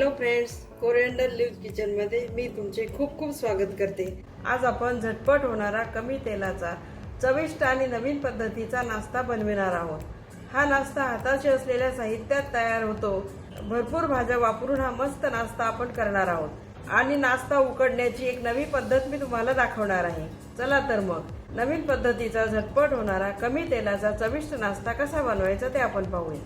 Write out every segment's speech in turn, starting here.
Hello friends coriander leave किचनमध्ये मी तुमचे खूप खूप स्वागत करते. आज आपण झटपट होणारा कमी तेलाचा चविष्ट आणि नवीन पद्धतीचा नाश्ता बनविणार आहोत. हा नाश्ता हाताशी असलेल्या साहित्यात तयार होतो. भरपूर भाज्या वापरून हा मस्त नाश्ता आपण करणार आहोत. आणि नाश्ता उकडण्याची एक नवी पद्धत मी तुम्हाला दाखवणार आहे. चला तर मग नवीन पद्धतीचा झटपट होणारा कमी तेलाचा चविष्ट नाश्ता कसा बनवायचा ते आपण पाहूया.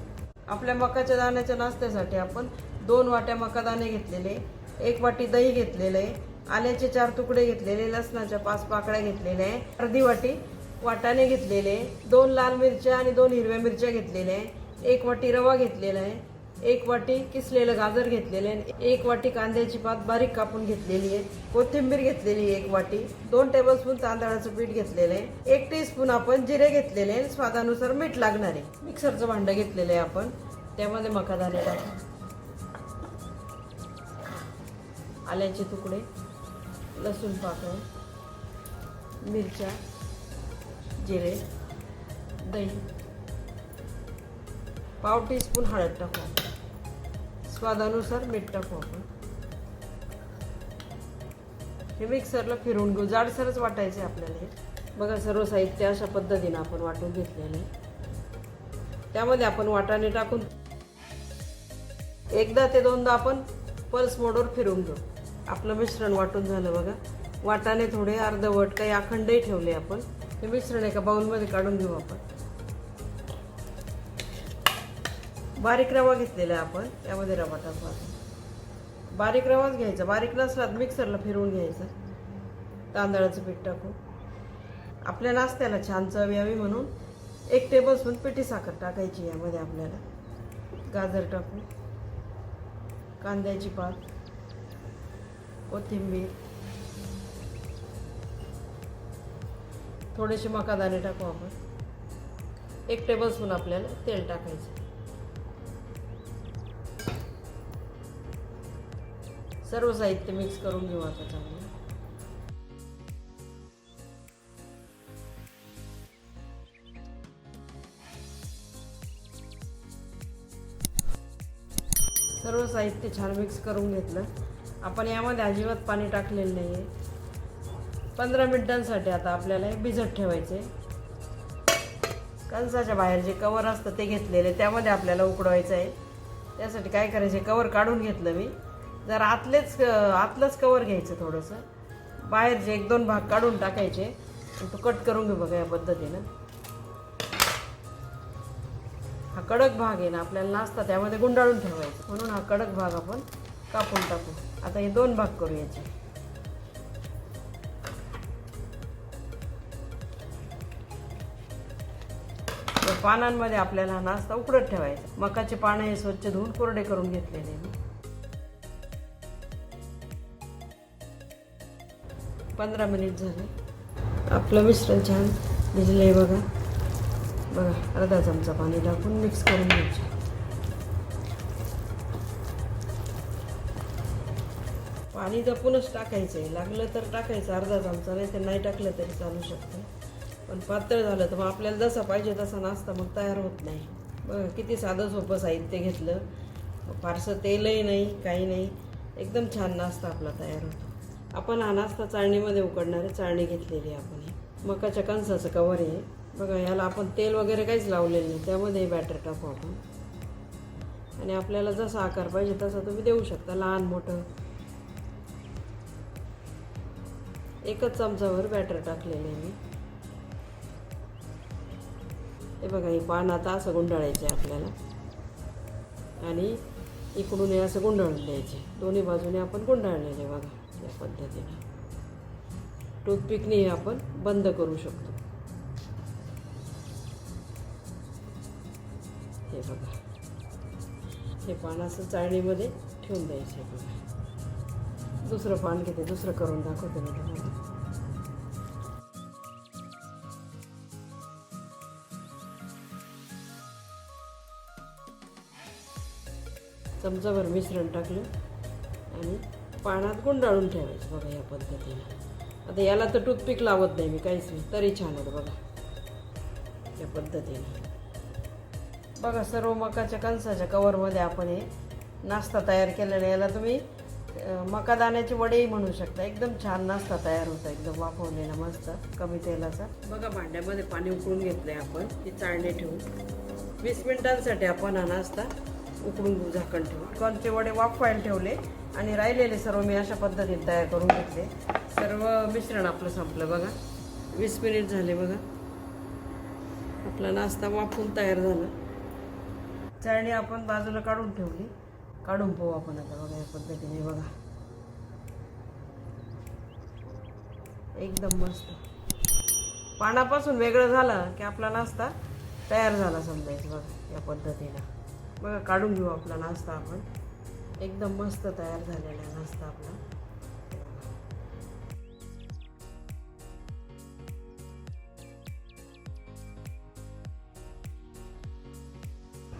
आपल्या मकाच्या दाण्याच्या नाश्त्यासाठी आपण दोन वाट्या मकादाने घेतलेले एक वाटी दही घेतलेलं आहे आल्याचे चार तुकडे घेतलेले लसणाच्या पाच पाकळ्या घेतलेल्या आहे अर्धी वाटी वाटाणे घेतलेले दोन लाल मिरच्या आणि दोन हिरव्या मिरच्या घेतलेल्या आहे एक वाटी रवा घेतलेला आहे एक वाटी किसलेलं गाजर घेतलेले आहे एक वाटी कांद्याची पात बारीक कापून घेतलेली आहे कोथिंबीर घेतलेली आहे एक वाटी दोन टेबलस्पून तांदळाचं पीठ घेतलेलं आहे एक टीस्पून आपण जिरे घेतलेले आहे स्वादानुसार मीठ लागणार आहे. मिक्सरचं भांडं घेतलेलं आहे आपण त्यामध्ये मकादाने टाकू. आल्याचे तुकडे लसूण पाकळ्या मिरच्या जिरे दही पाव टीस्पून हळद टाकू आपण. स्वादानुसार मीठ टाकू आपण. हे मिक्सरला फिरवून घेऊ. जाडसरच वाटायचे आपल्याला हे. बघा सर्व साहित्य अशा पद्धतीनं आपण वाटून घेतलेलं आहे. त्यामध्ये आपण वाटाणे टाकून एकदा ते दोनदा आपण पल्स मोडवर फिरवून घेऊ. आपलं मिश्रण वाटून झालं बघा. वाटाणे थोडे अर्धवट काही अखंडही ठेवले आपण. हे मिश्रण एका बाउलमध्ये काढून घेऊ आपण. बारीक रवा घेतलेला आहे आपण. त्यामध्ये रवा टाकू आपण. बारीक रवाच घ्यायचा. बारीक नसला तर मिक्सरला फिरवून घ्यायचा. तांदळाचं पीठ टाकू आपल्या नाश्त्याला छान चव यावी म्हणून एक टेबलस्पून पिठी साखर टाकायची यामध्ये आपल्याला. गाजर टाकू कांद्याची पात. कोथिंबीर. थोडेसे मकादाणे टाकू आपण. एक टेबलस्पून आपल्याला तेल टाकायचं. सर्व साहित्य मिक्स करून घेऊ आता चांगलं. सर्व साहित्य छान मिक्स करून घेतलं. आपण यामध्ये अजिबात पाणी टाकलेलं नाही आहे पंधरा मिनटांसाठी आता आपल्याला हे भिजत ठेवायचे. कणसाच्या बाहेर जे कवर असतं ते घेतलेले त्यामध्ये आपल्याला उकडवायचं आहे. त्यासाठी काय करायचे कवर काढून घेतलं मी. जर आतलेच आतलंच कवर घ्यायचं थोडंसं. बाहेरचे एक दोन भाग काढून टाकायचे. तो कट करून घेऊ बघा या पद्धतीनं. हा कडक भाग आहे ना आपल्याला नाचता त्यामध्ये गुंडाळून ठेवायचा. म्हणून हा कडक भाग आपण कापून टाकू. आता हे दोन भाग करू याचे. पानांमध्ये आपल्याला हा नाश्ता उकडत ठेवायचा. मकाचे पानं हे स्वच्छ धुवून कोरडे करून घेतलेले मी पंधरा मिनिट झाले. आपलं मिश्रण छान भिजलंय बघा. बघा अर्धा चमचा पाणी टाकून मिक्स करून घ्यायचं. पाणी जपूनच टाकायचं आहे लागलं तर टाकायचं अर्धा चमचा नाही तर नाही टाकलं तरी चालू शकतं. पण पातळ झालं तर मग आपल्याला जसा पाहिजे तसा नाश्ता मग तयार होत नाही. बघा किती साधं सोपं साहित्य घेतलं. फारसं तेलही नाही काही नाही. एकदम छान नाश्ता आपला तयार होतो. आपण हा नाश्ता चाळणीमध्ये उकडणारे चाळणी घेतलेली आहे आपण. ही मकाच्या कणसाचं कवर आहे. बघा याला आपण तेल वगैरे काहीच लावलेलं नाही. त्यामध्ये बॅटर टाकू आपण. आणि आपल्याला जसा आकार पाहिजे तसा तुम्ही देऊ शकता. लहान मोठं. एकच चमचावर बॅटर टाकलेलं आहे मी. हे बघा हे पान आता असं गुंडाळायचे आपल्याला. आणि इकडून हे असं गुंडाळून द्यायचे. दोन्ही बाजूने आपण गुंडाळलेले बघा या पद्धतीने. टूथपिकने हे आपण बंद करू शकतो. हे बघा. हे पान असं चाळणीमध्ये ठेवून द्यायचे बघा. दुसरं पान घेते दुसरं करून दाखवते मी तुम्हाला. चमचाभर मिश्रण टाकलं आणि पाण्यात गुंडाळून ठेवायचं बघा या पद्धतीने. आता याला तर टूथपिक लावत नाही मी काहीच नाही. तरी छान होतं बघा. या पद्धतीने. बघा सर्व मकाच्या कणसाच्या कवरमध्ये आपण हे नाश्ता तयार केलेला याला तुम्ही अं, मका दाण्याचे वडेही म्हणू शकता. एकदम छान नाश्ता तयार होता एकदम वाफवलेला मस्त कमी तेलाचा. बघा भांड्यामध्ये पाणी उकळून घेतलंय आपण ती चाळणी ठेवून. वीस मिनिटांसाठी आपण हा नाश्ता उकळून घेऊ झाकण ठेवून. कॉर्नचे वडे वाफवायला ठेवले आणि राहिलेले सर्व मी अशा पद्धतीने तयार करून घेतले. सर्व मिश्रण आपलं संपलं बघा. वीस मिनिट झाले बघा. आपला नाश्ता वाफून तयार झाला. चाळणी आपण बाजूला काढून ठेवली. काढून पाहू आपण आता बघा या पद्धतीने बघा. एकदम मस्त. पानापासून वेगळं झालं की आपला नाश्ता तयार झाला समजायचं बघा या पद्धतीनं. बघा काढून घेऊ आपला नाश्ता आपण. एकदम मस्त तयार झालेला नाश्ता आपला.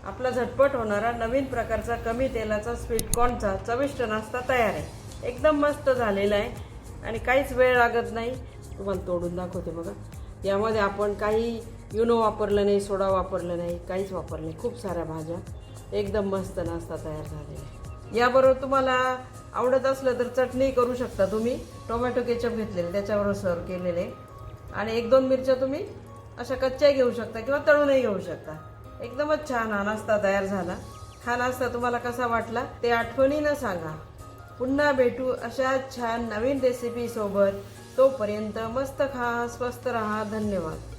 आपला झटपट होणारा नवीन प्रकारचा कमी तेलाचा स्वीट कॉर्नचा चविष्ट नाश्ता तयार आहे. एकदम मस्त झालेला आहे आणि काहीच वेळ लागत नाही. तुम्हाला तोडून दाखवते बघा. यामध्ये आपण काही युनो वापरलं नाही सोडा वापरलं नाही काहीच वापरलं नाही. खूप साऱ्या भाज्या. एकदम मस्त नाश्ता तयार झालेला आहे. याबरोबर तुम्हाला आवडत असलं तर चटणी करू शकता तुम्ही. टोमॅटो केचप घेतलेले त्याच्याबरोबर सर्व केलेले. आणि एक दोन मिरच्या तुम्ही अशा कच्च्याही घेऊ शकता किंवा तळूनही घेऊ शकता. एकदमच छान हा नाश्ता तयार झाला. हा नाश्ता तुम्हाला कसा वाटला ते आठवणीनं सांगा. पुन्हा भेटू अशा छान नवीन रेसिपी सोबत. तोपर्यंत मस्त खा स्वस्त रहा. धन्यवाद.